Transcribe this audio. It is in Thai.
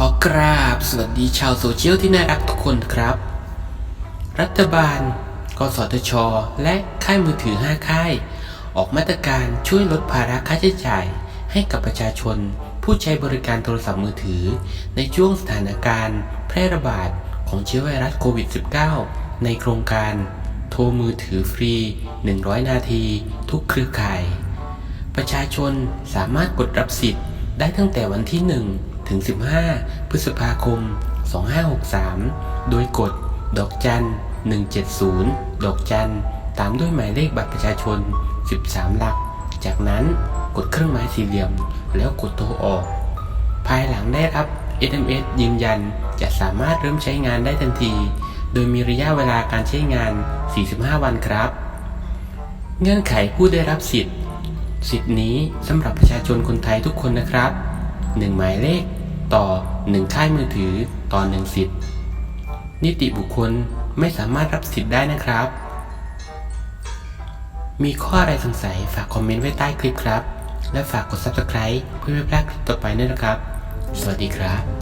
ขอกราบสวัสดีชาวโซเชียลที่น่ารักทุกคนครับ รัฐบาล กสทช และค่ายมือถือ 5 ค่าย ออกมาตรการช่วยลดภาระค่าใช้จ่าย ให้กับประชาชน ผู้ใช้บริการโทรศัพท์มือถือ ในช่วงสถานการณ์ แพร่ระบาดของเชื้อไวรัสโควิด -19 ในโครงการ โทรมือถือฟรี 100 นาที ทุกเครือข่าย ประชาชนสามารถกดรับสิทธิ์ได้ตั้งแต่วันที่ 1 ถึง 15 พฤษภาคม 2563 โดยกด ดอกจัน 170 ดอกจัน ตามด้วยหมายเลขบัตรประชาชน 13 หลัก จากนั้นกดเครื่องหมายสี่เหลี่ยม แล้วกดโทรออก ภายหลังได้รับ SMS ยืนยันจะสามารถเริ่มใช้งานได้ทันที โดยมีระยะเวลาการใช้งาน 45 วันครับ เงื่อนไขผู้ได้รับสิทธิ์ สิทธิ์นี้สำหรับประชาชนคนไทยทุกคนนะครับ 1 หมายเลข ต่อ 1 ค่ายมือถือต่อ 1 สิทธิ์ นิติบุคคลไม่สามารถรับสิทธิ์ได้นะครับ มีข้ออะไรสงสัยฝากคอมเมนต์ไว้ใต้คลิปครับ และฝากกด subscribe เพื่อไม่พลาดคลิปต่อไปด้วยนะครับ สวัสดีครับ